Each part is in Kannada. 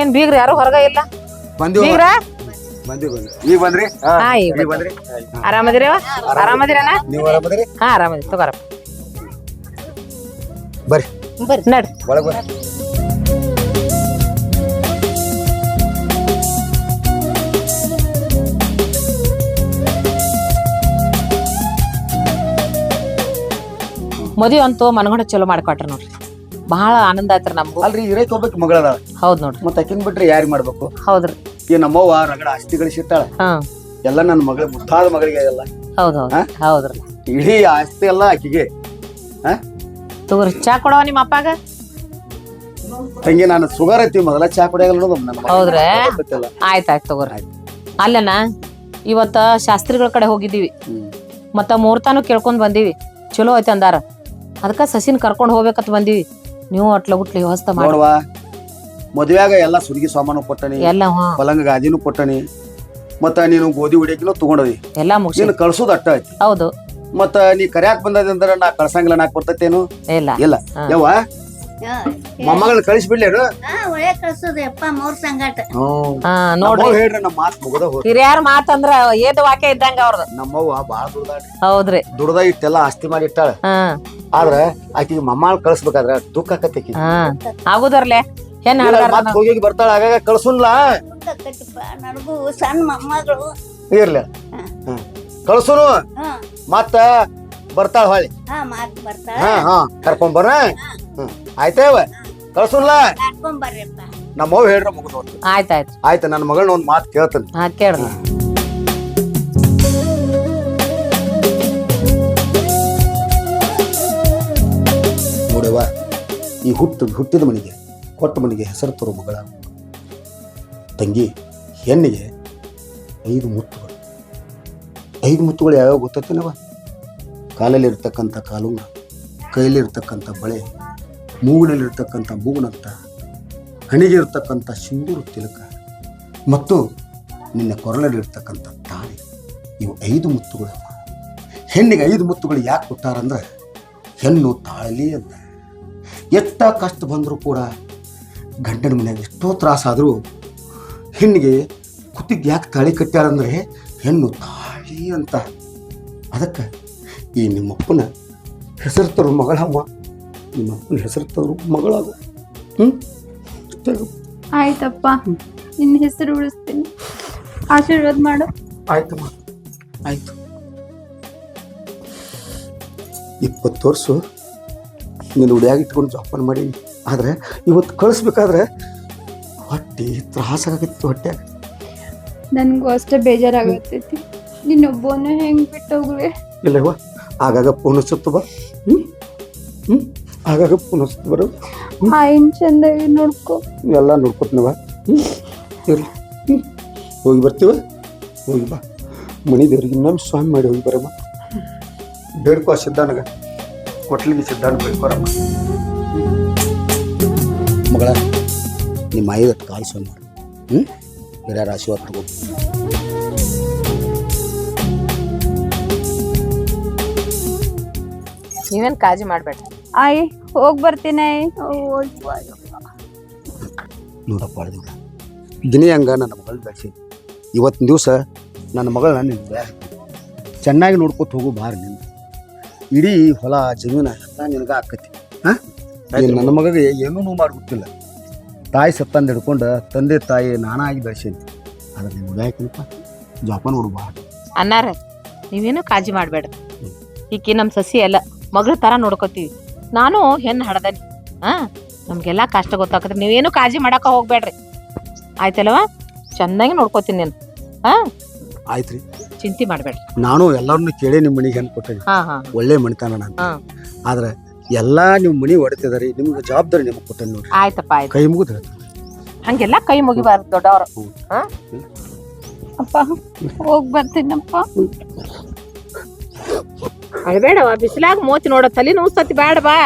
ಏನ್ ಬೀಗ್ರ ಯಾರು ಹೊರಗ ಇಲ್ಲ? ಬಂದಿವ ಬೀಗ್ರ? ಬಂದಿವಿ ಬಂದ್ವಿ. ಈಗ ಬಂದ್ರಿ? ಹಾ, ಹಾ, ಈಗ ಈಗ ಬಂದ್ರಿ? ಆರಾಮದಿರವ? ಆರಾಮದಿರನ? ನೀವು ಆರಾಮದ್ರಿ? ಹಾ ಆರಾಮದಿ ತಗೋರ ಬರ್ರಿ. ನಡ್ರಿ. ಒಳಗ್ ಬರ್ರಿ. ಮದುವೆ ಅಂತೂ ಮನಗಂಡ ಚಲೋ ಮಾಡ್ಕೊಟ್ರ ನೋಡ್ರಿ. ಬಹಳ ಆನಂದ ಆಯ್ತ್ರಿ ನಮ್ಗೂ. ಅಲ್ರಿ ಇರೈಕ್ ಹೋಗ್ಬೇಕು ಮಗಳದ ಹೌದ್ ನೋಡ್ರಿ. ಮತ್ತೆ ಅಕ್ಕಿನ ಬಿಟ್ರೆ ಯಾರಿಗ್ ಮಾಡ್ಬೇಕು? ಹೌದ್ರಿ. ಈ ನಮ್ಮವ್ವ ರಗಡ ಆಸ್ತಿ ಗಳಿಸಿರ್ತಾಳ ಹಾ. ಎಲ್ಲ ನನ್ನ ಮಗಳ ಮುದ್ದಾದ ಮಗಳಿಗೆ ಎಲ್ಲ. ಹೌದ್ ಹೌದ್. ಹಾ? ಹೌದ್ರಿ. ಇಡೀ ಆಸ್ತಿ ಎಲ್ಲ ಆಕಿಗೆ. ಹಾ? ತಗೋರಿ ಚಾ ಕೊಡವ ನಿಮ್ಮ ಅಪ್ಪಾಗ? ತಂಗಿ ನಾನು ಸುಗರ್ ಐತಿ ಮೊದಲ ಚಾ ಕುಡಿಯಲ್ಲ ನೋಡು ನನ್ನ ಮಗಳಿಗೆ ಹೌದ್ರಾ? ಗೊತ್ತಿಲ್ಲ. ಆಯ್ತ್ ಆಯ್ತ್. ತಗೋರಿ ಅಲ್ಲನ ಇವತ್ತ ಶಾಸ್ತ್ರಿಗಳ ಕಡೆ ಹೋಗಿದ್ದೀವಿ. ಹ್ಮ್. ಮತ್ತ ಮುಹೂರ್ತಾನು ಕೇಳ್ಕೊಂಡ್ ಬಂದೀವಿ. ಚಲೋ ಐತೆ ಅಂದಾರ. ಅದಕ್ಕ ಸಸಿನ್ ಕರ್ಕೊಂಡು ಹೋಗ್ಬೇಕಂತ ಬಂದೀವಿ. ನೀವು ಅಟ್ಲ ಗುಟ್ಲಿ ವ್ಯವಸ್ಥೆ ಮಾಡುವ ಮದುವೆಯಾಗ ಮದ್ವ್ಯಾಗ ಎಲ್ಲ ಸುರಿಗೆ ಸಾಮಾನು ಕೊಟ್ಟನಿ ಎಲ್ಲ ಹಾ. ಪಲಂಗ ಗಾದಿನೂ ಕೊಟ್ಟನಿ ಮತ್ತ ನೀನು ಗೋಧಿ ಹೊಡಿಯಕಿನೂ ತಗೊಂಡವಿ. ಎಲ್ಲ ಮುಗಿಸಿ. ನೀನು ಕಳ್ಸೋದ್ ಅಟ್ಟ ಐತಿ ಹೌದು. ಮತ್ತ ನೀ ಕರ್ಯಾಕ್ ಬಂದದಂದ್ರೆ ನಾ ಕಳ್ಸಂಗಿಲ್ಲ ನಾಕ್ ಬರ್ತೈತೇನು? ಇಲ್ಲ. ಇಲ್ಲ. ಹಾ. ಯವ್ವ ಮೊಮ್ಮಗಳನ್ನ ಕಳಿಸ್ಬಿಡ್ಲೇನು ಹಾ ಒಳ್ಳೆ ಕಳ್ಸೋದು ಯಪ್ಪ ಮೂರ್ ಸಂಗಾಟ. ಹಾ ನೋಡ್ರಿ ಹೇಳ್ರಿ ನಮ್ಮ ಮಾತು ಮುಗದ ಹೋದ್ ಹಿರಿಯರ್ ಮಾತಂದ್ರ ಏದ್ ವಾಕ್ಯ ಇದ್ದಂಗ ಅವ್ರದ್ದು ನಮ್ಮವ್ವ ಬಾಳ ದುಡ್ದಾಡ್ರಿ ಹೌದ್ರಿ. ದುಡ್ದ ಇಟ್ಟೆಲ್ಲ ಆಸ್ತಿ ಮಾಡಿ ಇಟ್ಟಾಳ. ಹಾ. ಆದ್ರ ಆಕಿಗೆ ಮಮ್ಮಾಳ್ ಕಳ್ಸ್ಬೇಕಾದ್ರ ದುಃಖ ಆಕತಿ ಆಕಿಗೆ. ಹಾ. ಆಗುದರ್ಲೆ. ಹೆಣ್ ಇಲ್ಲ, ಹಾಡ್ದಾರ ಮತ್ತ್ ಹೋಗಿ ಬರ್ತಾಳ ಆಗಾಗ ಕಳ್ಸುನ್ಲ. ಆಕೈತಿಪ್ಪ ನನಗೂ ಸಣ್ಣ ಮೊಮ್ಮಗಳು. ಇರ್ಲಿ. ಹ್ಮ್. ಕಳ್ಸುನು. ಹಾ. ಮತ್ತ ಬರ್ತಾಳ ಹೊಳಿ ಹಾ ಮಾತ್ ಬರ್ತಾಳ. ಹಾ ಹಾ ಕರ್ಕೊಂಡ್ ಬರ್ರ. ಹ್ಮ್ ಆಯ್ತೇವ ಕಳ್ಸುನ್ಲ? ನಮ್ಮ ಅವ್ ನಮ್ಮವ್ ಹೇಳ್ರ ಮುಗಿದ್ ಆಯ್ತಾಯ್ತು ಆಯ್ತು ನನ್ನ ಮಗಳನ್ನ ಒಂದ್ ಮಾತು ಕೇಳ್ತೇನೆ. ಹಾ ಕೇಳ್ರಿ. ನೋಡವ್ವ ಈ ಹುಟ್ಟು ಹುಟ್ಟಿದ ಮನೆಗೆ ಕೊಟ್ಟ ಮನೆಗೆ ಹೆಸರು ತರೋ ಮಗಳ ತಂಗಿ ಹೆಣ್ಣಿಗೆ ಐದು ಮುತ್ತುಗಳು. ಐದು ಮುತ್ತುಗಳು ಯಾವ್ಯಾವ ಗೊತ್ತೈತೇನವ ಕಾಲಲ್ಲಿ ಇರ್ತಕ್ಕಂಥ ಕಾಲುಂಗ ಕೈಯಲ್ಲಿ ಇರ್ತಕ್ಕಂಥ ಬಳೆ, ಮೂಗಿನಲ್ಲಿರ್ತಕ್ಕಂಥ ಮೂಗುನಂತ, ಹಣಿಗಿರ್ತಕ್ಕಂಥ ಸಿಂಧೂರು ತಿಲಕ ಮತ್ತು ನಿನ್ನ ಕೊರಳಲ್ಲಿರ್ತಕ್ಕಂಥ ತಾಳಿ. ಇವು ಐದು ಮುತ್ತುಗಳು ಹೆಣ್ಣಿಗೆ ಐದು ಮುತ್ತುಗಳು ಯಾಕೆ ಕೊಟ್ಟಾರಂದ್ರೆ ಹೆಣ್ಣು ತಾಳಲಿ ಅಂತ ಎಷ್ಟ ಕಷ್ಟ ಬಂದರೂ ಕೂಡ ಗಂಡನ ಮನೆಯಾಗ ಎಷ್ಟೋ ತ್ರಾಸಾದರೂ ಹೆಣ್ಣಿಗೆ ಕುತ್ತಿಗೆ ಯಾಕೆ ತಾಳಿ ಕಟ್ಟ್ಯಾರಂದ್ರೆ ಹೆಣ್ಣು ತಾಳಿ ಅಂತ. ಅದಕ್ಕೆ ಈ ನಿಮ್ಮಪ್ಪನ ಹೆಸರು ತರೋ ಮಗಳಮ್ಮ ನಿಮ್ಮಪ್ಪನ ಹೆಸರು ತರೋ ಮಗಳಾಗು. ಹ್ಞೂ ಆಯ್ತಪ್ಪ. ನಿನ್ನ ಹೆಸರು ಉಳಿಸ್ತೀನಿ. ಆಶೀರ್ವಾದ ಮಾಡು. ಆಯ್ತಮ್ಮ ಆಯ್ತು. ಇಪ್ಪತ್ತು ವರ್ಷ ನೀನು ಉಡಿಯಾಗಿ ಇಟ್ಕೊಂಡು ಜೋಪಾನ ಮಾಡಿ ಆದರೆ ಇವತ್ತು ಕಳಿಸ್ಬೇಕಾದ್ರೆ ಹೊಟ್ಟೆ ಆಗಿತ್ತು ಹೊಟ್ಟೆ ನನಗೂ ಅಷ್ಟೇ ಬೇಜಾರಾಗತ್ತೈತಿ. ನಿನ್ನೊಬ್ಬನೇ ಹೆಂಗ್ ಬಿಟ್ಟು ಹೋಗುವೆ ಇಲ್ಲವ ಆಗಾಗ ಫೋನ್ ಹಚ್ಚತ್ತು ಬಾ ಹ್ಞೂ ಹ್ಞೂ ಆಗಾಗ ಫೋನ್ ಹಚ್ಚತ್ತು ಬರೋ ಆಯಿನ್ ಚಂದಾಗಿ ನೋಡ್ಕೊ? ಎಲ್ಲ ನೋಡ್ಕೊತ್ನವ. ಹ್ಞೂ ಇರಲಿ. ಹ್ಞೂ ಹೋಗಿ ಬರ್ತೀವ? ಹೋಗಿ ಬಾ. ಮನೆ ದೇವ್ರಿಗೆ ನಮ್ಮ ಸ್ವಾಮಿ ಮಾಡಿ ಹೋಗಿ ಬರಮ್ಮ. ಬೇಡ್ಕೋ ಸಿದ್ಧಾನಗ ಕೊಟ್ಲಿಗೆ ಸಿದ್ಧಾನ ಬೇಡ್ಕೋರಮ್ಮ. ಮಗಳ ನಿಮ್ಮ ಐದತ್ತು ಕಾಲು ಸ್ವಾಮಿ ಮಾಡು. ಹ್ಞೂ ಬೇರೆ ಆಶೀರ್ವಾದ ತಗೋ ನೀವೇನ್ ಕಾಳಜಿ ಮಾಡ್ಬೇಡ್ರಿ ಆಯ್ ಹೋಗ್ ಬರ್ತೀನಿ ನೋಡಪ್ಪ ದಿನ ದಿನೇ ಹಂಗ ನನ್ನ ಮಗಳು ಬೆಳೆಸಿ ಇವತ್ತಿನ ದಿವಸ ನನ್ನ ಮಗಳನ್ನ ನಿನ್ನ ಚೆನ್ನಾಗಿ ನೋಡ್ಕೊತ ಹೋಗು ಬಾರ ನಿನ್ನ ಇಡೀ ಹೊಲ ಜಮೀನ ಎಲ್ಲ ನಿನಗ ಆಕತಿ. ಹಾಂ? ನನ್ನ ಮಗಗೆ ಏನೂ ನೋವು ಮಾಡ್ಬಿಟ್ಟಿಲ್ಲ ತಾಯಿ ಸತ್ತಂದು ಹಿಡ್ಕೊಂಡು ತಂದೆ ತಾಯಿ ನಾನಾಗಿ ಬೆಳೆಸೀನಿ ಆದ್ರೆ ನಿಮ್ಗೆ ಬ್ಯಾಕಿನಪ್ಪ ಜೋಪಾನ ಹುಡುಗ ಅನ್ನಾರ ನೀವೇನು ಕಾಳಜಿ ಮಾಡ್ಬೇಡ್ರಿ ಈಕಿ ನಮ್ ಸಸಿ ಎಲ್ಲ ಮಗಳ ತರ ನೋಡ್ಕೋತೀವಿ. ನಾನು ಹೆಣ್ಣು ಹಡ್ದನಿ. ಹಾ ನಮಗೆಲ್ಲ ಕಷ್ಟ ಗೊತ್ತಾಕತ್ರಿ ನೀವೇನು ಕಾಳಜಿ ಮಾಡಾಕ ಹೋಗ್ಬೇಡ್ರಿ. ಆಯ್ತಲ್ವಾ? ಚೆನ್ನಾಗಿ ನೋಡ್ಕೋತೀನಿ ನೀನು. ಹಾ ಆಯ್ತು ರೀ ಚಿಂತೆ ಮಾಡ್ಬೇಡ್ರಿ. ನಾನು ಎಲ್ಲರನ್ನು ಕೇಳಿ ನಿಮ್ಮ ಮನೆಗೆ ಹೆಣ್ಣು ಕೊಟ್ಟೇನಿ. ಹಾ ಹಾ. ಒಳ್ಳೆ ಮಣಿತಾನ ನಾನು ಹಾ. ಆದ್ರೆ ಎಲ್ಲ ನೀವು ಮನಿ ಹೊಡಿತಿದಾರಿ ನಿಮ್ಗೆ ಜವಾಬ್ದಾರಿ ನಿಮಗೆ ಕೊಟ್ಟೇನಿ ನೋಡ್ರಿ. ಆಯ್ತಪ್ಪ ಆಯ್ತು. ಕೈ ಮುಗಿದು ಹಂಗೆಲ್ಲ ಕೈ ಮುಗಿಬಾರ್ದು ದೊಡ್ಡವ್ರು. ಅಪ್ಪ ಹೋಗ್ ಬರ್ತೀನಪ್ಪ. ಅಳ್ಬೇಡವ ಬಿಸಿಲಾಗ ಮೋತಿ ನೋಡ ತಲೆ ನೋಸ್ತತಿ ಬೇಡ ಬಾ.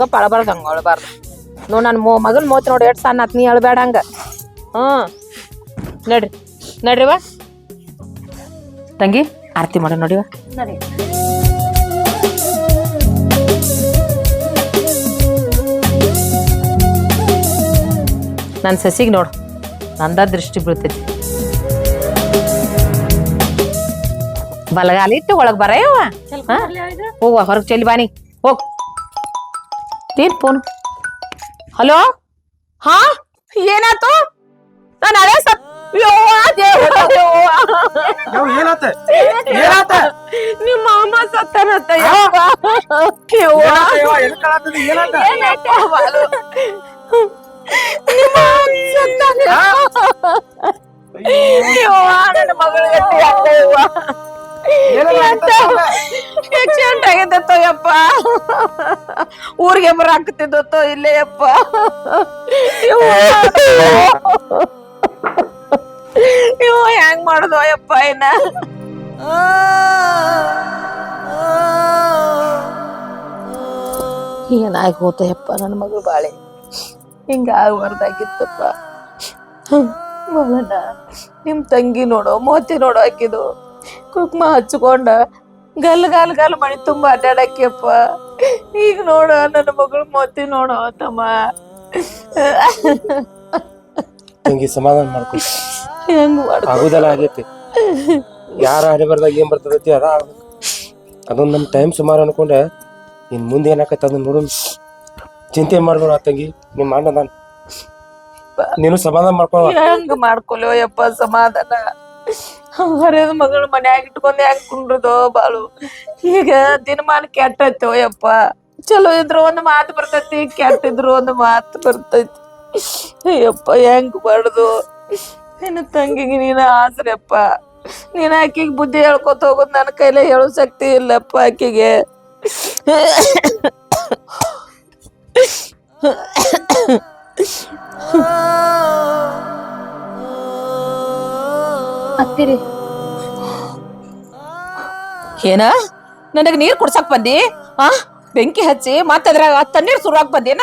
ಗಪ್ಪ ಅಳಬಾರ್ದು ಹಂಗ ಅಳಬಾರ್ದು. ನೋಡ್ ನನ್ನ ಮೋ ಮಗನ ಮೋತಿ ನೋಡಿ ಎಷ್ಟು ಸಣ್ಣ ಆತ್ ನೀ ಅಳಬೇಡ ಹಂಗ. ಹ್ಞೂ. ನಡ್ರಿ. ನಡ್ರಿವ ತಂಗಿ ಆರತಿ ಮಾಡು ನೋಡಿವ ನನ್ನ ಸಸಿಗೆ ನೋಡು ನಂದ ದೃಷ್ಟಿ ಬೀಳ್ತೈತಿ. ಬಲಗಾಲಿಟ್ಟು ಒಳಗೆ ಬರಯವ್ವ ಹೋಗುವ ಹೊರಗೆ ಚೆಲ್ಲಿ ಬಾನಿ ಹೋಗ್ ಏನ್ ಫೋನ್ ಹಲೋ ಹಾ ಏನಾತು ನಾನು ಅದೇ ಸತ್ ಯವ್ವ, ದೇವ್ರ, ಯವ್ವ. ಏನಾತ ನಿಮ್ಮ ಮಾಮ ಸತ್ತನತ್ತ ಯವ್ವ. ಯವ್ವ. ಏನಾಯ್ತು ಬಾಲು? ನಿಮ್ಮ ಮಾಮ ಸತ್ತಾನ. Accident ಆಗೈತತ್ತೋ ಯಪ್ಪ ಊರಿಗೆ ಬರಾಕತ್ತಿದ್ದತ್ತೋ ಇಲ್ಲೇ ಯಪ್ಪ. ಇವ ಹೆಂಗ್ ಮಾಡುದೋ ಯಪ್ಪ ಇನ್ನ? ಏನಾಗಿ ಹೋತ ಯಪ್ಪ ನನ್ನ ಮಗಳು ಬಾಳೆ. ಹಿಂಗ ಆಗ್ಬಾರ್ದಾಗಿತ್ತಪ್ಪ. ಮಗನ ನಿಮ್ ತಂಗಿ ನೋಡೋ ಮೋತಿ ನೋಡೋ ಹಾಕಿದು ಕುಕ್ಮ ಹಚ್ಕೊಂಡ ಗಲ್ ಗಲ್ ಗಲ್ ಮಣಿ ತುಂಬಾ ಅಡ್ಡಾಡಕ್ಕೆಪ್ಪ. ಈಗ ನೋಡ ನನ್ನ ಮಗಳು ಮೋತಿ ನೋಡ ತಮ್ಮ ತಂಗಿ ಸಮಾಧಾನ ಮಾಡ್ಕೊ. ಹೆಂಗ್ ಮಾಡ್ಕೊ. ಆಗುದಲ್ಲ ಆಗೈತಿ. ಯಾರ ಹಣೆ ಬರ್ದಾಗ ಏನ್ ಬರ್ತದೈತಿ ಅದ ನಮ್ಮ ಅದೊಂದ್ ನಮ್ ಟೈಮ್ ಸುಮಾರು ಅನ್ಕೊಂಡೆ ಇನ್ ಮುಂದೆ ಏನಾಕೈತೆ ಅದನ್ನ ನೋಡು. ಚಿಂತೆ ಮಾಡ್ಬೇಡ ತಂಗಿ ನಿಮ್ ಅಣ್ಣ ನಾನು ನೀನು ಸಮಾಧಾನ ಮಾಡ್ಕೊಳ್ಳೋ ಹೆಂಗ್ ಮಾಡ್ಕೊಲೋ ಯಪ್ಪ ಸಮಾಧಾನ. ಹರಿದ ಮಗಳು ಮನ್ಯಾಗ ಇಟ್ಕೊಂಡ್ ಯಾಕೆ ಕುಂಡ್ರದೋ ಬಾಳು. ಈಗ ದಿನಮಾನ ಕೆಟ್ಟೈತೋ ಯಪ್ಪ. ಚಲೋ ಇದ್ರು ಒಂದ್ ಮಾತು ಬರ್ತೈತಿ ಕೆಟ್ಟಿದ್ರು ಒಂದ್ ಮಾತು ಬರ್ತೈತಿ. ಅಯ್ಯಪ್ಪ, ಹೆಂಗ್ ಬಾಡ್ದು ನಿನ್ನ ತಂಗಿಗೆ ನೀನ ಆಸ್ರಪ್ಪ ನೀನ್ ಆಕಿಗೆ ಬುದ್ಧಿ ಹೇಳ್ಕೊತ ಹೋಗೋದ್ ನನ್ನ ಕೈಲೇ ಹೇಳೋ ಶಕ್ತಿ ಇಲ್ಲಪ್ಪ ಆಕಿಗೆ. ಅತ್ತಿರಿ ಏನ? ನನಗ ನೀರ್ ಕುಡ್ಸಕ್ ಬಂದಿ? ಆ? ಬೆಂಕಿ ಹಚ್ಚಿ ಮತ್ತ ಅದ್ರಾಗ ತಣ್ಣೀರ್ ಸುರಾಕ್ ಬಂದೇನ?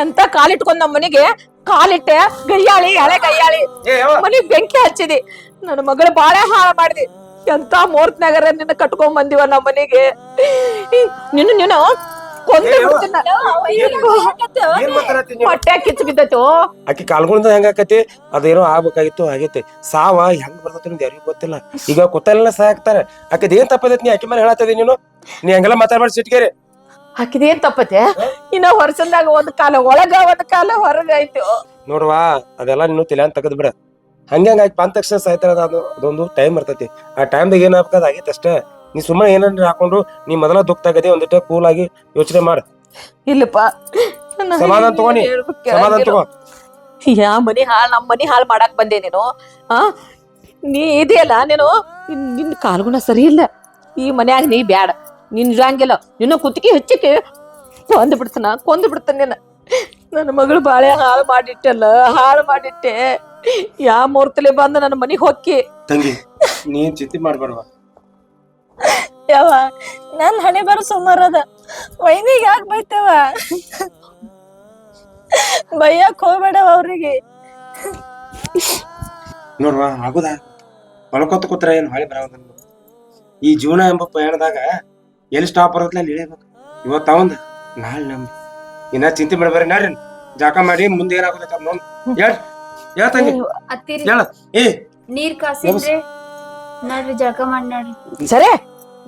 ಎಂತ ಕಾಲಿಟ್ಕೊಂಡ್ ನಮ್ಮ ಮನೆಗೆ? ಕಾಲಿಟ್ಟೆ ಗಯ್ಯಾಳಿ ಹಳೆ ಗಯ್ಯಾಳಿ ಮನಿಗ್ ಬೆಂಕಿ ಹಚ್ಚಿದಿ. ನನ್ನ ಮಗಳ ಬಾಳೆ ಹಾಳ ಮಾಡಿದಿ. ಎಂತ ಮೂರ್ತ್ ನಗರ ನಿನ್ನ ಕಟ್ಕೊಂಡ್ ಬಂದಿವ ನಮ್ಮ ಮನೆಗೆ? ನಿನ್ನ ನೀನು ಕೊಂದು. ಹೊಟ್ಟೆ ಕಿಚ್ಚು ಬಿದ್ದೈತು ಆಕಿ ಕಾಲ್ಗಳಿಂದ ಹೆಂಗ ಆಕತಿ? ಅದೇನೋ ಆಗ್ಬೇಕಾಗಿತ್ತು ಆಗೈತಿ. ಸಾವ ಹೆಂಗ್ ಬರ್ತೈತಿ ನಿಮ್ದು ಯಾರಿಗೂ ಗೊತ್ತಿಲ್ಲ. ಈಗ ಕೊತ್ತಲ್ಲ ಸಾಕ್ತಾರ ಆಕದ ಏನ್ ತಪ್ಪದೈತಿ ನೀ ಆಕಿ ಮೇಲೆ ಹೇಳತ್ತದಿ ನೀನು? ನೀ ಹಂಗೆಲ್ಲ ಮಾತಾಡ್ಬಾರ್ದು ಸಿಟ್ಕೇರಿ ಹಾಕಿದೇನ್ ತಪ್ಪತೆ? ಇನ್ನ ಹೊರಸಂದಾಗ ಒಂದ್ ಕಾಲ ಒಳಗ ಒಂದ್ ಕಾಲ ಹೊರಗ ಐತು. ನೋಡ್ವಾ ಅದೆಲ್ಲ ನೀನು ತಲೆ ಅಂತ ತೆಗೆದ್ ಬಿಡ ಹಂಗ ಆಗಿ ಬಂದ ತಕ್ಷಣ ಸಾಯ್ತಾರ ಅದು ಅದೊಂದು ಟೈಮ್ ಇರ್ತೈತಿ. ಆ ಟೈಮ್ದಾಗ ಏನ್ ಆಗ್ಬೇಕದ ಆಗೈತೆ ಅಷ್ಟೇ. ನೀ ಸುಮ್ಮನೆ ಏನಂದ್ರೆ ಹಾಕೊಂಡು ನೀ ಮೊದಲ ದುಃಖದಾಗದೆ ಒಂದಿಟ್ಟ ಕೂಲ್ ಆಗಿ ಯೋಚನೆ ಮಾಡ. ಇಲ್ಲಪ್ಪ. ನನ್ನ ಸಮಾಧಾನ ತಗೋನಿ. ಹೇಳ್ಬೇಕು ಸಮಾಧಾನ ಕೇಳಂಗಿಲ್ಲ. ತಗೋ ಯಾ ಮನಿ ಹಾಳ್ ನಮ್ಮ ಮನಿ ಹಾಳ್ ಮಾಡಕ್ ಬಂದೆ ನೀನು. ಆ? ನೀ ಇದೆಯಲ್ಲ ನೀನು ನಿನ್- ನಿನ್ ಕಾಲ್ಗುಣ ಸರಿ ಇಲ್ಲ. ಈ ಮನ್ಯಾಗ ನೀ ಬ್ಯಾಡ. ನಿನ್ ಇರಂಗಿಲ್ಲ. ನಿನ್ನ ಕುತ್ತಿಗೆ ಹೆಚ್ಚಕ್ಕೆ ಕೊಂದು ಬಿಡ್ತಾನ ಕೊಂದು ಬಿಡ್ತಾನ ನಿನ್ನ ನನ್ನ ಮಗಳು ಬಾಳೆ ಹಾಳು ಮಾಡಿಟ್ಟಲ್ಲ ಹಾಳು ಮಾಡಿಟ್ಟೆ. ಯಾ ಮೂರ್ತಲೆ ಬಂದು ನನ್ನ ಮನೆಗೆ ಹೊಕ್ಕಿ. ತಂಗಿ ನೀನ್ ಚಿಂತೆ ಮಾಡ್ಬೇಡವ. ಯಾವ ನನ್ ಹಣೆ ಬರೋ ಸುಮಾರದ ವೈನಿಗೆ ಯಾಕೆ ಬೈತೇವ? ಬೈಯಕ್ ಹೋಗ್ಬೇಡವ ಅವ್ರಿಗೆ. ನೋಡ್ವಾ ಆಗುದ? ಒಳ್ಕೊತ ಕೂತ್ರ ಏನು ಹೊಳೆ ಬರೋದ ಈ ಜೀವನ ಎಂಬ ಪಯಣದಾಗ ಎಲ್ಲಿ ಸ್ಟಾಪ್ ಬರೋದ್ಲ ಅಲ್ಲಿ ಇಳಿಬೇಕು. ಇವತ್ತು ಅವಂದ ನಾಳೆ ನಮ್ ಇನ್ನ ಚಿಂತೆ ಮಾಡಬೇರಿ ನಾಡ್ರಿ. ಜಾಕ ಮಾಡಿ ಮುಂದೆ ಏನಾಗುತ್ತೆ ನೋಡ್. ಹೇಳ್ ಹೇಳ್ ತಂಗಿ. ಅತ್ತಿರಿ. ಹೇಳ. ಏ ನೀರ್ ಕಾಸಿದ್ರೆ ನೋಡ್ರಿ ಜಳಕ ಮಾಡಿ ನೋಡ್ರಿ. ಸರಿ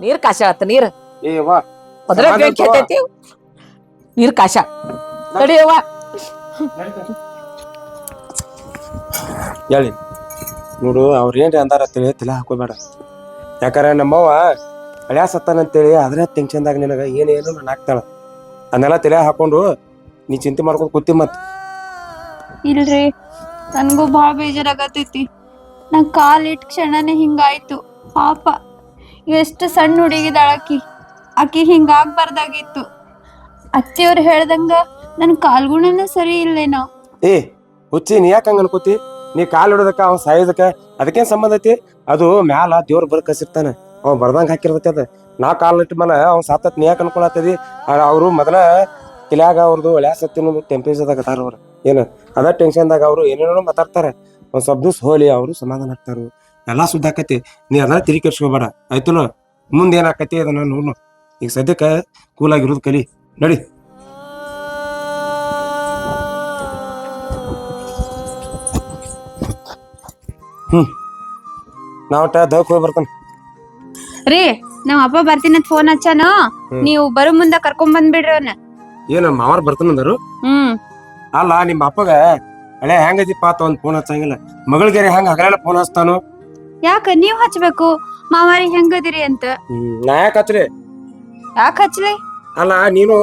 ನೀರ್ ಕಾಶ ಆತ ನೀರ್. ಏ ವಾ ಅದ್ರ ಸಮಾಧಾನ ಬೆಂಕಿ ತಗೋ. ಹತ್ತೈತಿ. ನೀರ್ ಕಾಶ. ತಡಿಯವ್ವ ಹೇಳಿ. ನೋಡು ಅವ್ರ ಏನ್ರಿ ಅಂದಾರ ಅಂತೇಳಿ ತಲೆ ಹಾಕೋಬೇಡ. ಯಾಕಂದ್ರೆ ನಮ್ಮವ್ವ ಹಳ್ಯಾ ಸತ್ತಾನಂತೇಳಿ ಅದ್ರ ಟೆನ್ಷನ್ದಾಗ ನಿನಗ ಏನೇನು ನಾನು ಹಾಕ್ತಾಳ. ಅದನ್ನೆಲ್ಲ ತಲೆ ಹಾಕೊಂಡು ನೀ ಚಿಂತೆ ಮಾಡ್ಕೊಂಡು ಕೂತಿ ಮತ್ತೆ ಇಲ್ರಿ ನನ್ಗೂ ಭಾಳ ಬೇಜಾರಾಗತೈತಿ ನಾ ಕಾಲ್ ಇಟ್ ಕ್ಷಣನೇ ಹಿಂಗಾಯ್ತು. ಪಾಪ, ಎಷ್ಟು ಸಣ್ಣ ಹುಡುಗಿದಾಳ ಆಕಿ. ಹಿಂಗಾಗ್ಬಾರ್ದಾಗಿತ್ತು. ಅತ್ತಿಯವ್ರು ಹೇಳ್ದಂಗ ನನ್ ಕಾಲ್ಗುಣನ ಸರಿ ಇಲ್ಲೇನೋ. ಏ, ಹುಚ್ಚಿ, ನೀ ಯಾಕೆ ಹಂಗ ಅನ್ಕೋತಿ? ನೀ ಕಾಲ್ ಹಿಡೋದಕ್ಕ ಅವ್ ಸಾಯೋದಕ್ಕ ಅದಕ್ಕೇನ್ ಸಂಬಂಧ ಐತಿ? ಅದು ಮ್ಯಾಲ ದೇವ್ರ ಬರ್ ಕಸಿರ್ತಾನ. ಅವ್ ಬರ್ದಂಗ ಹಾಕಿರ್ತೈತಿ ಅದ. ನಾ ಕಾಲ್ ಇಟ್ಟ ಮೇಲೆ ಅವ್ ಸಾತತ್ ನೀ ಯಾಕೆ ಅನ್ಕೊಳತ್ತದಿ? ಅವರು ಮೊದಲ ಕಿಲ್ಯಾಗ ಅವ್ರದ್ದು ಒಳ್ಳೆ ಸತ್ತಿನ ಟೆಂಪ್ರೇಚರ್ದಾಗ ಅದಾರ ಅವ್ರು. ಏನು, ಅದ ಟೆನ್ಷನ್ದಾಗ ಅವರು ಏನೇನೋ ಮಾತಾಡ್ತಾರ. ಒಂದ್ ಸ್ವಲ್ಪ ದಿವ್ಸ ಹೋಲಿ ಅವರು ಸಮಾಧಾನ ಆಗ್ತಾರು. ಎಲ್ಲಾ ಸುದ್ದ ಆಕತಿ. ನೀ ಅದನ್ನ ತಿರಿ ಆಯ್ತು ಆಯ್ತಲ್ಲ ಮುಂದೆ ಏನಾಕತಿ ಅದನ್ನ ನೋಡು ಈಗ ಸದ್ಯಕ್ಕೆ ಕೂಲ್ ಆಗಿರೋದು ಕಲಿ. ನಡಿ. ನಾವ್ ದವಕ್ ಹೋಗಿ ಬರ್ತಾನ. ರೀ ನಮ್ಮ ಅಪ್ಪ ಬರ್ತೀನಿ ಅಂತ ಫೋನ್ ಹಚ್ಚಾನು? ನೀವು ಬರೋ ಮುಂದೆ ಕರ್ಕೊಂಡ್ ಬಂದ್ಬಿಡ್ರಿ ಅವ್ನ. ಏನ ಮಾವಾರ್ ಬರ್ತಾನಂದರು? ಹ್ಮ್. ಅಲ್ಲ ನಿಮ್ಮ ಅಪ್ಪಗ ಹಳೆ ಹೆಂಗದಿಪ್ಪ ಆತ ಒಂದ್ ಫೋನ್ ಹಚ್ಚಂಗಿಲ್ಲ. ಮಗಳಿಗೆ ಹೆಂಗ ಹಗಲೆಲ್ಲ ಫೋನ್ ಹಚ್ತಾನು? ಯಾಕ ನೀವ್ ಹಚ್ಬೇಕು? ಮಾವಾರಿ ಹೆಂಗದಿರಿ ಅಂತ. ಹ್ಮ್ ನಾ ಯಾಕೆ ಹಚ್ರಿ ಯಾಕ ಹಚ್ಲಿ? ಅಲ್ಲ ನೀನು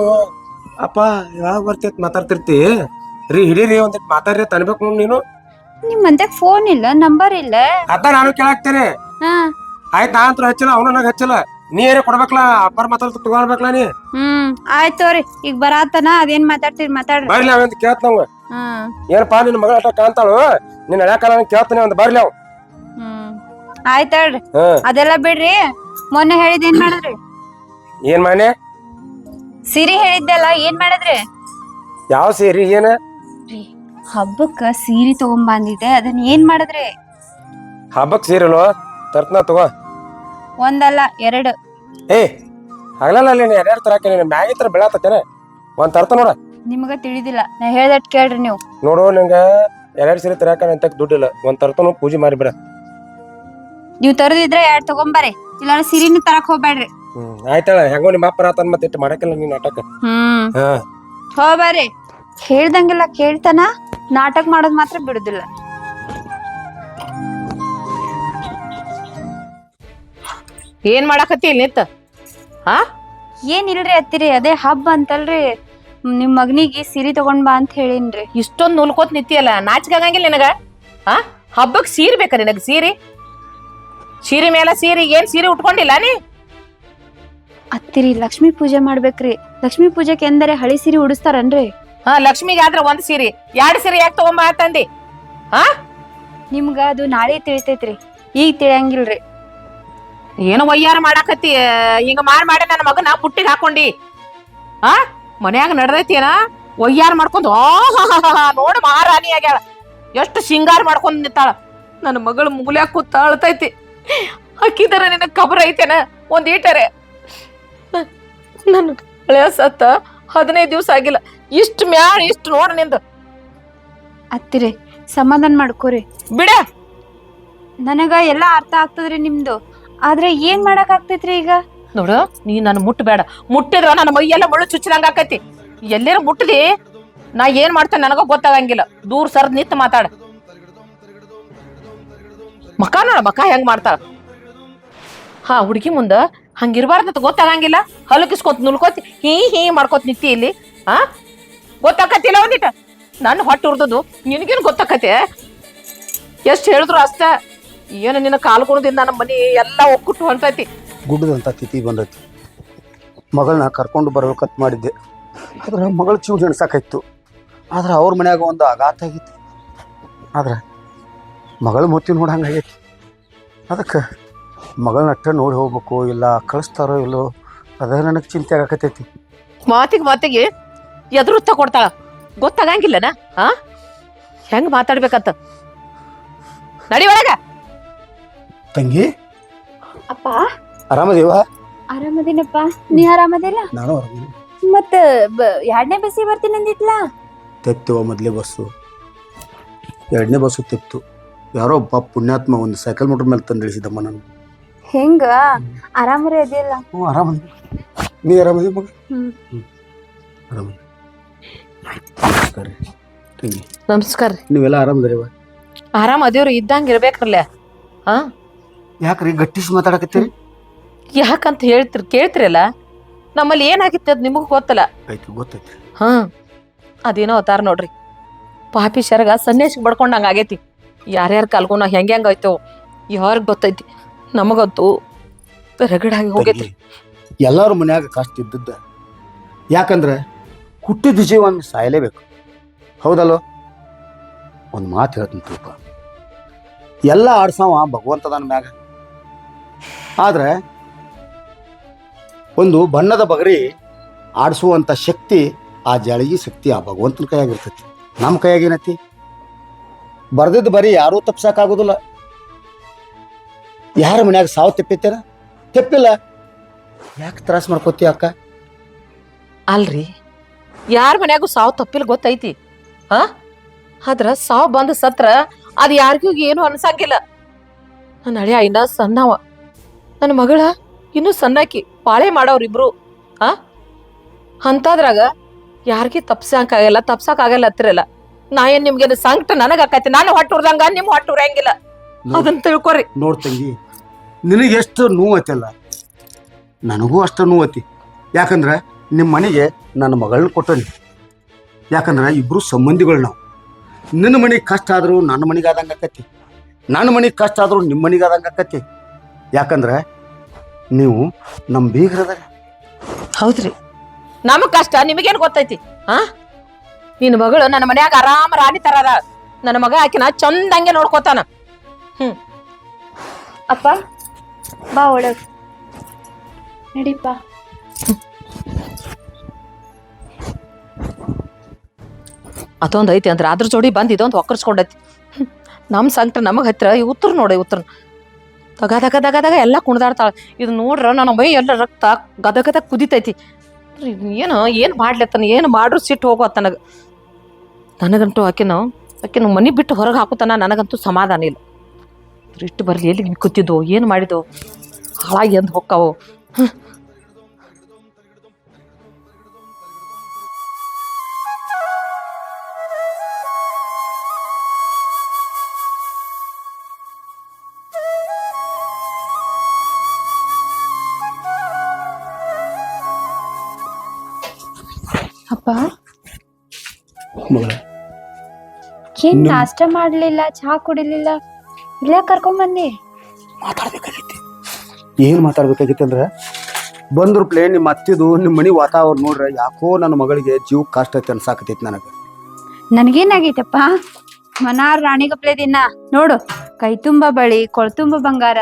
ಅಪ್ಪ ಯಾವಾಗ ಬರ್ತೈತ್ ಮಾತಾಡ್ತಿರ್ತಿ? ರೀ ಹಿಡೀರಿ ಒಂದ್ ಮಾತಾಡ್ರಿ ಅಂತ ಅನ್ಬೇಕು ನೋಡ್ ನೀನು. ನಿಮ್ ಅಂತ ಫೋನ್ ಇಲ್ಲ ನಂಬರ್ ಇಲ್ಲ. ಅದ ನಾನು ಕೇಳಾಕ್ತೇನೆ. ಹಾ. ಆಯ್ತು ನಾ ಹಚ್ಚಲ್ಲ ಹಚ್ಚಿಲ್ಲ ಅವನು ನನಗೆ ಹಚ್ಚಲ್ಲ. ನೀ ಏನೇ ಕೊಡ್ಬೇಕಲ್ಲ ಅಪ್ಪರ್ ಮಾತಾಡ್ ತಗೊಳ್ಬೇಕಲ್ಲ ನೀ. ಹ್ಮ್ ಆಯ್ತ್ ತಗೋರಿ ಈಗ ಬರಾತನ ಅದೇನ್ ಮಾತಾಡ್ತೀರಿ ಮಾತಾಡ್ರಿ. ಬರ್ಲಿ ಅವಂತ ಕೇಳ್ತ ನಾವು. ಹ್ಮ್ ಏನಪ್ಪಾ ನಿನ್ ಮಗಳ ಅಷ್ಟ ಕಾಣ್ತಾಳು? ನಿನ್ನ ಹಳ್ಯಾಕಾಲ ಕೇಳ್ತಾನೆ ಒಂದು ಬರ್ಲಿ ಅವ್. ಹ್ಮ್ ಆಯ್ತ್ ಹೇಳ್ರಿ ಹ್ಮ್ ಅದೆಲ್ಲ ಬಿಡ್ರಿ ಮೊನ್ನೆ ಹೇಳಿದ್ ಏನ್ ಮಾಡಿದ್ರಿ? ಏನ್ ಮಾನೆ ಸಿರಿ ಹೇಳಿದ್ದೆಲ್ಲ ಏನ್ ಮಾಡಿದ್ರಿ? ಯಾವ ಸಿರಿ ಏನ? ಹಬ್ಬಕ್ಕ ಸೀರೆ ತಗೊಂಬಂದಿದ್ದೆ ಅದನ್ನ ಏನ್ ಮಾಡಿದ್ರಿ? ಹಬ್ಬಕ್ ಸೀರಲು? ತರ್ತನ ತಗೋ. ಒಂದಲ್ಲ ಎರಡು. ಏ ಹಗಲಲ್ಲ ಅಲ್ಲಿ ಎರಡೆರಡು ತರಾಕ ನೀನು ಮ್ಯಾಗಿ ತರ ಬೆಳತತ್ತೇನೆ ಒಂದ್ ತರ್ತ ನೋಡ. ನಿಮ್ಗ ತಿಳಿದಿಲ್ಲ. ನಾ ಹೇಳ್ದಟ್ ಕೇಳ್ರಿ ನೀವು. ನೋಡು ನಂಗ ಎರಡು ಸೀರೆ ತರಕ ಅಂತ ದುಡ್ಡಿಲ್ಲ. ಒಂದ್ ತರ್ತನು ಪೂಜೆ ಮಾಡಿಬಿಡ ನೀವು ತರದಿದ್ರೆ ಎರಡು ತಗೊಂಬರ್ರಿ. ಇಲ್ಲ ಸಿರಿನ ತರಕ್ ಹೋಗ್ಬೇಡ್ರಿ ಹ್ಮ್ ಆಯ್ತಾಳ. ಹೆಂಗೋ ನಿಮ್ಮ ಅಪ್ಪ ರಾತನ್ ಮತ್ತೆ ಇಟ್ಟು ಮಾಡಕ್ಕಿಲ್ಲ ನೀನ್ ನಾಟಕ. ಹ್ಮ್. ಹಾ. ಹೋಗ್ಬರ್ರಿ. ಹೇಳ್ದಂಗೆಲ್ಲ ಕೇಳ್ತಾನ ನಾಟಕ ಮಾಡೋದ್ ಮಾತ್ರ ಬಿಡುದಿಲ್ಲ. ಏನ್ ಮಾಡಾಕತ್ತಿ ಇಲ್ಲಿ ನಿಂತ? ಹಾ? ಏನಿಲ್ರಿ ಅತ್ತಿರಿ ಅದೇ ಹಬ್ಬ ಅಂತಲ್ರಿ. ನಿಮ್ ಮಗನಿಗೆ ಸೀರೆ ತಗೊಂಡ್ ಬಾ ಅಂತ ಹೇಳಿನ್ರಿ. ಇಷ್ಟೊಂದ್ ನುಲ್ಕೋತ್ ನಿಂತಿಯಲ್ಲ ನಾಚಿಕೆ ಆಗಂಗಿಲ್ಲ ನಿನಗ? ಹಾ? ಹಬ್ಬಕ್ ಸೀರೆ ಬೇಕ ನಿನಗ ಸೀರೆ? ಸೀರೆ ಮೇಲೆ ಸೀರೆ ಏನ್ ಸೀರೆ ಉಟ್ಕೊಂಡಿಲ್ಲ ನೀ? ಅತ್ತಿರಿ ಲಕ್ಷ್ಮಿ ಪೂಜೆ ಮಾಡ್ಬೇಕ್ರಿ. ಲಕ್ಷ್ಮಿ ಪೂಜೆಗೆ ಎಂದರೆ ಹಳಿ ಸಿರಿ ಉಡಿಸ್ತಾರನ್ರಿ. ಹಾ ಲಕ್ಷ್ಮಿಗೆ ಆದ್ರ ಒಂದ್ ಸೀರೆ. ಎರಡ್ ಸೀರೆ ಯಾಕೆ ತಗೊಂಬಾ ತಂದಿ ಹಾ? ನಿಮ್ಗ ಅದು ನಾಳೆ ತಿಳಿತೈತ್ರಿ. ಈಗ ತಿಳಿಯಂಗಿಲ್ರಿ. ಏನೋ ವಯ್ಯಾರ ಮಾಡಾಕತ್ತಿ ಈಗ ಹಿಂಗ ಮಾಡ್ ಮಾಡಿ ನನ್ನ ಮಗನ ಪುಟ್ಟಿಗೆ ಹಾಕೊಂಡಿ. ಆ? ಮನ್ಯಾಗ ನಡ್ದೈತಿ ಏನ ವಯ್ಯಾರ ಮಾಡ್ಕೊಂಡ್ ಆ ಹಾ ಹಾ ಹಾ ಹಾ, ನೋಡು ಮಹಾರಾಣಿ ಆಗ್ಯಾಳ. ಎಷ್ಟು ಸಿಂಗಾರ ಮಾಡ್ಕೊಂಡು ನಿಂತಾಳ. ನನ್ನ ಮಗಳು ಮುಗುಲ್ಯಾಕ ಕೂತ ಅಳ್ತೈತಿ ಅಕ್ಕಿದರ ನಿನ್ನ ಕಬರ ಐತೇನ? ಒಂದ್ ಈಟರೆ. ನನ್ನ ಹಳೆಯ ಸತ್ತ ಹದಿನೈದು ದಿವ್ಸ ಆಗಿಲ್ಲ. ಇಷ್ಟು ಮ್ಯಾಳ ಇಷ್ಟು ನೋಡ ನಿಂದ. ಅತ್ತಿರಿ ಸಮಾಧಾನ ಮಾಡ್ಕೋರಿ. ಬಿಡ. ನನಗ ಎಲ್ಲಾ ಅರ್ಥ ಆಗ್ತದ್ರಿ ನಿಮ್ದು. ಆದ್ರೆ ಏನ್ ಮಾಡಕ್ ಆಗ್ತೈತ್ರಿ ಈಗ? ನೋಡು, ನೀ ನನ್ನ ಮುಟ್ಟಬೇಡ ಮುಟ್ಟಿದ್ರ ನನ್ನ ಮೈಯೆಲ್ಲ ಮುಳ್ಳು ಚುಚ್ಚಿದಂಗ ಆಕೈತಿ. ಎಲ್ಲೇರ ಮುಟ್ಟದಿ ನಾ ಏನ್ ಮಾಡ್ತೇನೆ ನನಗ ಗೊತ್ತಾಗಂಗಿಲ್ಲ. ದೂರ ಸರ್ದ್ ನಿಂತ ಮಾತಾಡ. ಮಕ ನೋಡ, ಮಕ ಹೆಂಗ್ ಮಾಡ್ತಾಳ? ಹಾ, ಹುಡುಗಿ ಮುಂದ ಹಂಗಿರ್ಬಾರ್ದಂತ ಗೊತ್ತಾಗಂಗಿಲ್ಲ. ಹಲಕಿಸ್ಕೊತ್ ನುಲ್ಕೋತಿ, ಹೀ ಹೀ ಮಾಡ್ಕೋತ್ ನಿತ್ತಿ ಇಲ್ಲಿ. ಹಾ ಗೊತ್ತಾಕತಿಲ್ಲ ಒಂದಿಟ ನನ್ನ ಹೊಟ್ಟೆ ಉರ್ದದು ನಿನಗೇನು ಗೊತ್ತಾಕತೆ ಎಷ್ಟು ಹೇಳಿದ್ರು ಅಷ್ಟ. ಏನು ನಿನ್ನ ಕಾಲು ಕುಣದಿಂದ ನಮ್ಮ ಮನೆ ಎಲ್ಲ ಒಕ್ಕುಟ್ಟು ಹೊಂಟೈತಿ. ಗುಡ್ಡದಂತ ತಿಥಿ ಬಂದೈತಿ. ಮಗಳನ್ನ ಕರ್ಕೊಂಡು ಬರ್ಬೇಕಂತ ಮಾಡಿದ್ದೆ. ಆದ್ರೆ ಮಗಳ ಚೂರು ಜಣಸಾಕಾಯ್ತು ಆದ್ರೆ ಅವ್ರ ಮನ್ಯಾಗ ಒಂದು ಆಘಾತ ಆಗಿತ್ತು. ಆದ್ರೆ ಮಗಳ ಮುತ್ತಿ ನೋಡಂಗೆ ಆಗೈತಿ. ಅದಕ್ಕೆ ಮಗಳನ್ನ ಅಟ್ಟ ನೋಡಿ ಹೋಗ್ಬೇಕು ಇಲ್ಲ ಕಳಿಸ್ತಾರೋ ಇಲ್ಲೋ ಅದೇ ನನಗೆ ಚಿಂತೆ ಆಗಕತ್ತೈತಿ. ಮಾತಿಗೆ ಮಾತಿಗೆ ಎದುರುತ್ತ ಕೊಡ್ತಾಳ. ಗೊತ್ತಾಗಂಗಿಲ್ಲನ ಆ? ಹೆಂಗ್ ಮಾತಾಡ್ಬೇಕಂತ? ನಡಿ ಒಳಗ. ತಂಗಿ? ಅಪ್ಪ? ಆರಾಮದೇವ? ಆರಾಮದೇನಪ್ಪ. ನೀ ಆರಾಮದಿಲ್ಲ? ನಾನು ಆರಾಮ ಮತ್ತ ಎರಡನೇ ಬಸ್ಸಿಗೆ ಬರ್ತೀನಿ ಅಂದಿತ್ಲಾ ತೆತ್ತುವ ಮೊದಲೇ ಬಸ್ಸು. ಎರಡನೇ ಬಸ್ಸು ತೆತ್ತು. ಯಾರೋ ಒಬ್ಬ ಪುಣ್ಯಾತ್ಮ ಒಂದು ಸೈಕಲ್ ಮೋಟರ್ ಮೇಲೆ ತಂದು ಇಳಿಸಿದಮ್ಮ ನಾನು. ಹೆಂಗ? ಆರಾಮರೇ ಅದಿಲ್ಲ ಹ್ಞೂ ಆರಾಮ ನೀ ಆರಾಮದಿ ಮಗ? ಹ್ಮ್. ಆರಾಮದಿ. ನಮಸ್ಕಾರ ರೀ. ತಂಗಿ. ನಮಸ್ಕಾರ ರೀ. ನೀವೆಲ್ಲ ಆರಾಮದಿರಿವ ಆರಾಮ ಅದೇವ್ರಿ ಇದ್ದಂಗೆ ಇರ್ಬೇಕ್ರಲ್ಲ. ಹಾ? ಯಾಕ್ರಿ ಗಟ್ಟಿಸ್ ಮಾತಾಡಕತ್ತೀರಿ? ಯಾಕಂತ ಹೇಳ್ತಿರ್ ಕೇಳ್ತಿರಲ್ಲ? ನಮ್ಮಲ್ಲಿ ಏನಾಗಿತ್ತು ಅದು ನಿಮಗೂ ಗೊತ್ತಲ್ಲ? ಆಯ್ತು ಗೊತ್ತೈತಿ ಹಾ ಅದೇನೋ ಅವತಾರ ನೋಡ್ರಿ. ಪಾಪಿ ಶರಗ ಸನ್ಯಾಸಿಗೆ ಬಡ್ಕೊಂಡಂಗ ಆಗೈತಿ. ಯಾರ್ಯಾರ ಕಾಲ್ಗುಣ ಹೆಂಗೆ ಹೆಂಗೆ ಆಯ್ತೋ ಯಾರಿಗೆ ಗೊತ್ತೈತಿ? ನಮಗಂತೂ ರಗಡಾಗಿ ಹೋಗೈತಿ. ಎಲ್ಲಾರು ಎಲ್ಲರ ಮನ್ಯಾಗ ಕಷ್ಟ ಇದ್ದದ್ದ. ಯಾಕಂದ್ರೆ ಹುಟ್ಟಿದ ಜೀವನ ಸಾಯಲೇಬೇಕು. ಹೌದಲ್ಲೋ? ಒಂದು ಮಾತು ಹೇಳ್ತೀನಿ ತೂಪ ಎಲ್ಲ ಆಡ್ಸವ ಭಗವಂತದನ ಮ್ಯಾಗ. ಆದ್ರೆ ಒಂದು ಬಣ್ಣದ ಬಗರಿ ಆಡಿಸುವಂಥ ಶಕ್ತಿ ಆ ಜಳಗಿ ಶಕ್ತಿ ಆ ಭಗವಂತನ ಕೈಯಾಗಿರ್ತೈತಿ. ನಮ್ಮ ಕೈಯಾಗೇನತಿ ಬರ್ದಿದ್ದು ಬರೀ ಯಾರೂ ತಪ್ಸಕ್ಕಾಗೋದಿಲ್ಲ. ಯಾರ ಮನ್ಯಾಗ ಸಾವು ತೆಪ್ಪಿತ್ತೇನ? ತೆಪ್ಪಿಲ್ಲ. ಯಾಕೆ ತ್ರಾಸ ಮಾಡ್ಕೋತಿ ಅಕ್ಕ? ಅಲ್ರಿ. ಯಾರ ಮನ್ಯಾಗೂ ಸಾವು ತಪ್ಪಿಲ್ಲ ಗೊತ್ತೈತಿ. ಹಾ? ಆದ್ರ ಸಾವು ಬಂದ ಸತ್ರ ಅದು ಯಾರಿಗೂ ಏನು ಅನ್ಸಂಗಿಲ್ಲ. ನನ್ನ ಅಳಿಯ ಇನ್ನ ಸಣ್ಣವ. ನನ್ನ ಮಗಳ ಇನ್ನೂ ಸಣ್ಣಾಕಿ ಪಾಳೆ ಮಾಡೋರು ಇಬ್ರು ಆ? ಅಂತಾದ್ರಾಗ ಯಾರಿಗೆ ತಪ್ಸಕ್ಕಾಗಲ್ಲ ತಪ್ಸಕ್ಕಾಗಲ್ಲ ಹತ್ತಿರಲ್ಲ ನಾ ಏನ್ ನಿಮ್ಗೆ ಸಂಕಟ ನನಗ ಆಕೈತಿ ನಾನು ಹೊಟ್ಟು ಉರ್ದಂಗ ನಿಮ್ ಹೊಟ್ಟು ಉರಂಗಿಲ್ಲ ಅದನ್ನ ತಿಳ್ಕೊರಿ. ನೋಡ್ ತಂಗಿ ನಿನಗೆ ಎಷ್ಟು ನೋವತ್ತಲ್ಲ ನನಗೂ ಅಷ್ಟು ನೋವತಿ ಯಾಕಂದ್ರೆ ನಿಮ್ಮ ಮನೆಗೆ ನನ್ನ ಮಗಳನ್ನ ಕೊಟ್ಟನಿ. ಯಾಕಂದ್ರೆ ಇಬ್ರು ಸಂಬಂಧಿಗಳು ನಾವು. ನಿನ್ನ ಮನೆಗೆ ಕಷ್ಟ ಆದರೂ ನನ್ನ ಮನೆಗೆ ಆದಂಗೆ ಆಕತಿ. ನನ್ನ ಮನೆಗೆ ಕಷ್ಟ ಆದರೂ ನಿಮ್ಮ ಮನೆಗೆ ಆದಂಗೆ ಆಕತಿ. ಯಾಕಂದ್ರೆ ನೀವು ನಮ್ಮ ಬೀಗ್ರದ ಹೌದ್ರಿ. ನಮ್ ಕಷ್ಟ ನಿಮಗೇನು ಗೊತ್ತೈತಿ? ಹಾ? ನಿನ್ನ ಮಗಳು ನನ್ನ ಮನ್ಯಾಗ ಆರಾಮ ರಾಣಿ ತರ ಅದಾಳ. ನನ್ನ ಮಗ ಆಕಿನ ಚಂದಂಗೆ ನೋಡ್ಕೋತಾನ. ಅಪ್ಪ ಬಾ ಒಳಗ್. ನಡಿಪ್ಪ. ಅದೊಂದ್ ಐತಿ ಅಂದ್ರೆ ಅದ್ರ ಜೋಡಿ ಬಂದ್ ಇದೊಂದು ಒಕ್ಕರ್ಸ್ಕೊಂಡೈತಿ. ಹ್ಮ್. ನಮ್ ಸಂಕಟ ನಮಗ್ ಹತ್ತಿರ ಈ ಉತ್ತರ ನೋಡಿ ಉತ್ತರ. ದಗ ದಗ ಎಲ್ಲ ಕುಣ್ದಾಡ್ತಾಳ. ಇದು ನೋಡ್ರ ನನ್ನ ಬೈ ಎಲ್ಲ ರಕ್ತ ಗದಗದ ಗದ ಕುದಿತೈತಿ. ಏನು ಏನು ಮಾಡ್ಲತ್ತನ, ಏನು ಮಾಡ್ರು ಸಿಟ್ಟು ಹೋಗೋ ನನಗೆ. ನನಗಂತೂ ಆಕಿನ ಆಕಿನ ಮನಿ ಬಿಟ್ಟು ಹೊರಗೆ ಹಾಕುತ್ತಾನ ನನಗಂತೂ ಸಮಾಧಾನ ಇಲ್ಲ. ಇಷ್ಟು ಬರಲಿ ಎಲ್ಲಿ ಕೂತಿದ್ದೋ ಏನು ಮಾಡಿದ್ದೋ ಹಾಳಾಗಿ ಎಂದ್ ಹೊಕ್ಕಾವು ಅಪ್ಪ? ಏನ್ ನಾಷ್ಟ ಮಾಡ್ಲಿಲ್ಲ ಚಹಾ ಕುಡಿಲಿಲ್ಲ? ಇಲ್ಲ ಕರ್ಕೊಂಡ್ ಬನ್ನಿ. ಮಾತಾಡ್ಬೇಕಾಗಿತ್ತು. ಏನು ಮಾತಾಡ್ಬೇಕಾಗಿತ್ತು ಅಂದ್ರೆ ಬಂದ್ರು ಪ್ಲೇ ನಿಮ್ಮ ಅತ್ತಿದು ನಿಮ್ಮ ಮನೆ ವಾತಾವರಣ ನೋಡ್ರೆ ಯಾಕೋ ನನ್ನ ಮಗಳಿಗೆ ಜೀವ ಕಷ್ಟ ಐತೆ ಅನ್ಸಾಕತೈತಿ ನನಗೆ. ನನ್ಗೇನಾಗೈತಪ್ಪ? ಮನಾರ್ ರಾಣಿಗಪ್ಲೆ ದಿನ. ನೋಡು ಕೈ ತುಂಬ ಬಳಿ ಕೊಳ್ತುಂಬ ಬಂಗಾರ.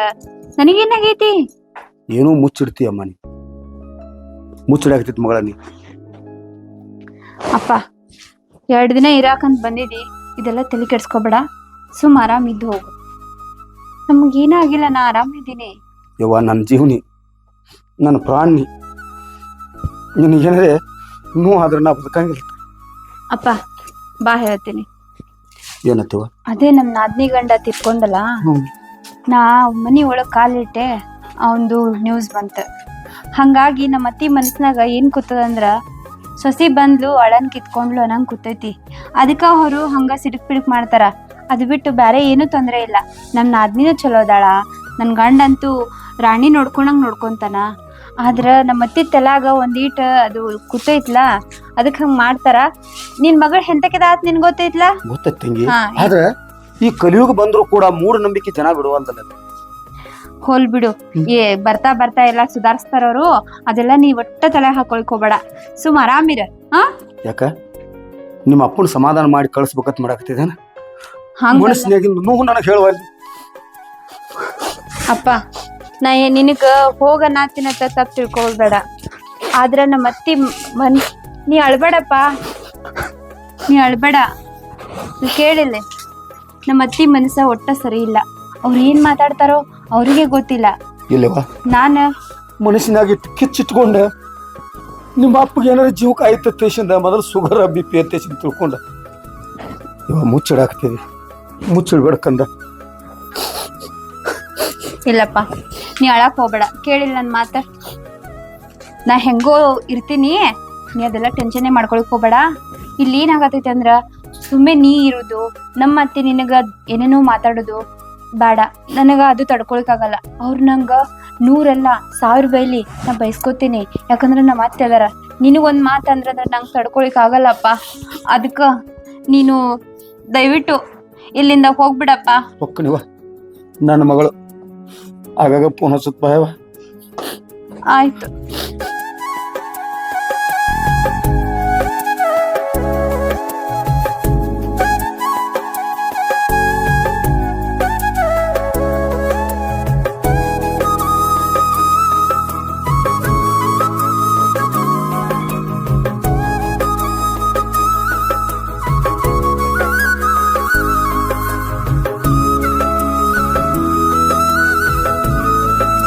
ನನಗೇನಾಗೈತಿ? ಏನೋ ಮುಚ್ಚಿಡ್ತೀಯಮ್ಮ ನೀ. ಮುಚ್ಚಿಡಾಕತೈತಿ ಮಗಳ ನೀ. ಅಪ್ಪ ಎರಡು ದಿನ ಇರಾಕಂತ ಬಂದಿದ್ದಿ ಇದೆಲ್ಲ ತಲೆ ಕೆಡ್ಸ್ಕೊಬೇಡ. ಸುಮ್ ಆರಾಮಿದ್ದು ಹೋಗು. ನಮಗೇನಾಗಿಲ್ಲ ನಾ ಆರಾಮಿದ್ದೀನಿ ಯವ್ವ ನನ್ನ ಜೀವನಿ ನನ್ನ ಪ್ರಾಣಿ. ನಿನಗೇನಾರೆ ನೋ ಆದ್ರೆ ನಾ ಬದುಕಂಗಿಲ್ಲ. ಅಪ್ಪ ಬಾ ಹೇಳ್ತೀನಿ. ಏನತ್ತವ ಅದೇ ನಮ್ಮ ನಾದ್ನಿ ಗಂಡ ತಿರ್ಕೊಂಡಲ್ಲ ಹ್ಮ್. ನಾ ಮನಿ ಒಳಗೆ ಕಾಲಿಟ್ಟೆ ಅವಂದು ನ್ಯೂಸ್ ಬಂತ. ಹಂಗಾಗಿ ನಮ್ಮ ಅತ್ತಿ ಮನಸ್ಸಿನಾಗ ಏನ್ ಕೂತದಂದ್ರ ಸೊಸಿ ಬಂದ್ಲು ಅಳನ್ ಕಿತ್ಕೊಂಡ್ಲು ಅನ್ನಂಗ್ ಕೂತೈತಿ. ಅದಕ್ಕ ಅವರು ಹಂಗ ಸಿಡುಕ್ ಪಿಡುಕ್ ಮಾಡ್ತಾರ. ಅದು ಬಿಟ್ಟು ಬೇರೆ ಏನೂ ತೊಂದರೆ ಇಲ್ಲ. ನಮ್ ನಾದ್ನಿನೂ ಚಲೋ ಅದಾಳ. ನನ್ ಗಂಡಂತೂ ರಾಣಿ ನೋಡ್ಕೊಂಡಂಗ್ ನೋಡ್ಕೊಂತಾನ. ಆದ್ರೆ ನಮ್ಮ ಅತ್ತಿ ತಲಾಗ ಒಂದೀಟ ಅದು ಕುತ್ತೈತ್ಲ ಅದಕ್ಕೆ ಹಂಗ್ ಮಾಡ್ತಾರ? ನಿನ್ ಮಗಳ್ ಹೆಂತಕೆದಾತ್ ನಿನ್ ಗೊತ್ತೈತ್ಲಾ? ಗೊತ್ತೈತಿ ತಂಗಿ. ಆದ್ರೆ ಈ ಕಲಿಯುಗ ಬಂದ್ರು ಕೂಡ ಮೂಢನಂಬಿಕೆ ಜನ ಬಿಡುವಂತಲ್ಲ ಹೋಲ್ ಬಿಡು. ಏ ಬರ್ತಾ ಬರ್ತಾ ಎಲ್ಲ ಸುಧಾರಿಸ್ತಾರವ್ರು ಅದೆಲ್ಲ ನೀ ಒಟ್ಟ ತಲೆ ಹಾಕೊಳ್ಕೋಬೇಡ ಹೋಗ್ಬೇಡ ಸುಮ್ ಆರಾಮಿರ. ಯಾಕ? ನಿಮ್ಮ ಅಪ್ಪನ ಸಮಾಧಾನ ಮಾಡಿ ಕಳಿಸ್ಬೇಕಂತ ಮಾಡಾಕತ್ತಿದ್ದೇನ? ಹಂಗ ನೋವು ನನಗೆ ಹೇಳುವಲ್ಲಿ ಅಪ್ಪ ನಾ ಏ ನಿನಗ ಹೋಗ ನಾತಿನತ್ತ ತಪ್ಪು ತಿಳ್ಕೊಳ್ಬೇಡ ಆದ್ರ ನಮ್ಮ ಅತ್ತಿ ಮನ್ ನೀ ಅಳ್ಬೇಡಪ್ಪ. ನೀ ಅಳ್ಬೇಡ. ನೀ ಕೇಳಿಲ್ಲ. ನಮ್ಮ ಅತ್ತಿ ಮನಸ್ಸ ಒಟ್ಟ ಸರಿ ಇಲ್ಲ. ಅವ್ರು ಏನ್ ಮಾತಾಡ್ತಾರೋ ಅವ್ರಿಗೆ ಗೊತ್ತಿಲ್ಲ. ಇಲ್ಲವಾ? ನಾನ ಮನಸ್ಸಿನಾಗ ಇಟ್ಟು ಕಿಚ್ಚಿಟ್ಕೊಂಡ ನಿಮ್ಮ ಅಪ್ಪಗೆ ಏನಾರ ಜೀವ ಆಯ್ತು ತೇಶಿಂದ ಮೊದಲು ಸುಗರ್ ಬಿ ಪಿ ಅಂತ ತಿಳ್ಕೊಂಡ ಇವ ಮುಚ್ಚಿಡಾಕ್ತೀವಿ ಮುಚ್ಚಿಡ್ಬೇಡಕಂದ. ಇಲ್ಲಪ್ಪ ನೀ ಅಳಕ್ ಹೋಗ್ಬೇಡ. ಕೇಳಿಲ್ಲ ನನ್ನ ಮಾತ. ನಾ ಹೆಂಗೋ ಇರ್ತೀನಿ. ನೀ ಅದೆಲ್ಲ ಟೆನ್ಷನ್ನೇ ಮಾಡ್ಕೊಳಕ್ ಹೋಗ್ಬೇಡ. ಇಲ್ಲಿ ಏನಾಗತೈತೆ ಅಂದ್ರ ಸುಮ್ಮನೆ ನೀ ಇರೋದು ನಮ್ಮ ಅತ್ತೆ ನಿನಗ ಏನೇನೋ ಮಾತಾಡೋದು. ಬೇಡ. ನನಗ ಅದು ತಡ್ಕೊಳಕ್ ಆಗಲ್ಲ ಅವ್ರು ನಂಗ ನೂರೆಲ್ಲ ಸಾವಿರ ಬೈಲಿ ನಾ ಬಯಸ್ಕೋತೀನಿ ಯಾಕಂದ್ರೆ ನಮ್ಮ ಅತ್ತೆ ಅದಾರ. ನಿನಗೊಂದು ಮಾತು ಅಂದ್ರೆ ನಂಗೆ ತಡ್ಕೊಳಕ್ ಆಗಲ್ಲಪ್ಪ ಅದಕ್ಕ ನೀನು ದಯವಿಟ್ಟು ಇಲ್ಲಿಂದ ಹೋಗ್ಬಿಡಪ್ಪ. ಹೊಕ್ಕನಿವ ನನ್ನ ಮಗಳು ಆಗಾಗ ಫೋನ್ ಆಯ್ತು.